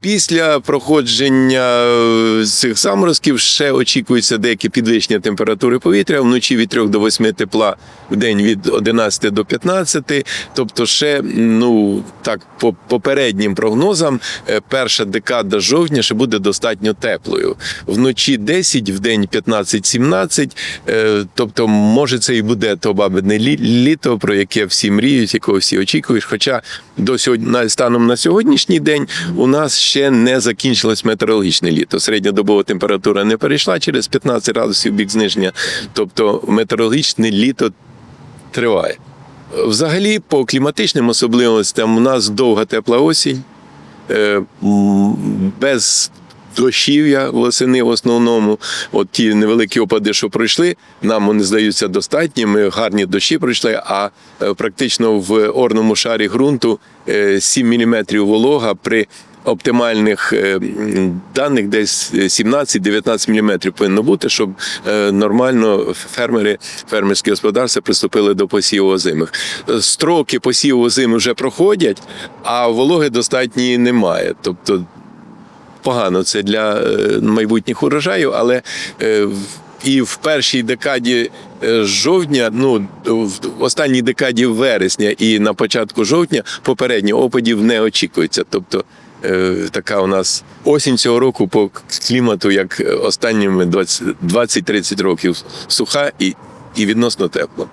Після проходження е, цих заморозків ще очікується деяке підвищення температури повітря вночі від 3 до 8 тепла, в день від 11 до 15. Тобто, ще ну так по попереднім прогнозам, е, перша декада жовтня ще буде достатньо теплою. Вночі 10, в день 15-17. Е, Тобто, може, це і буде то бабине лі- літо, про яке всі мріють, якого всі очікують. Хоча до сьогодні станом на сьогоднішній день у нас ще не закінчилось метеорологічне літо. Середньодобова температура не перейшла через 15 градусів бік зниження. Тобто метеорологічне літо триває. Взагалі, по кліматичним особливостям у нас довга тепла осінь, е, без дощів'я восени в основному. От ті невеликі опади, що пройшли, нам вони здаються достатніми. Гарні дощі пройшли, а е, практично в орному шарі ґрунту е, 7 мм волога при оптимальних е, даних десь 17-19 мм повинно бути, щоб е, нормально фермери, фермерські господарства приступили до посіву озимих. Строки посіву озими вже проходять, а вологи достатньої немає. Тобто погано це для е, майбутніх урожаїв, але і в першій декаді жовтня, ну в останній декаді вересня і на початку жовтня попередньо опадів не очікується. Тобто така у нас осінь цього року по клімату, як останніми 20 20-30 років, суха і, і відносно тепла.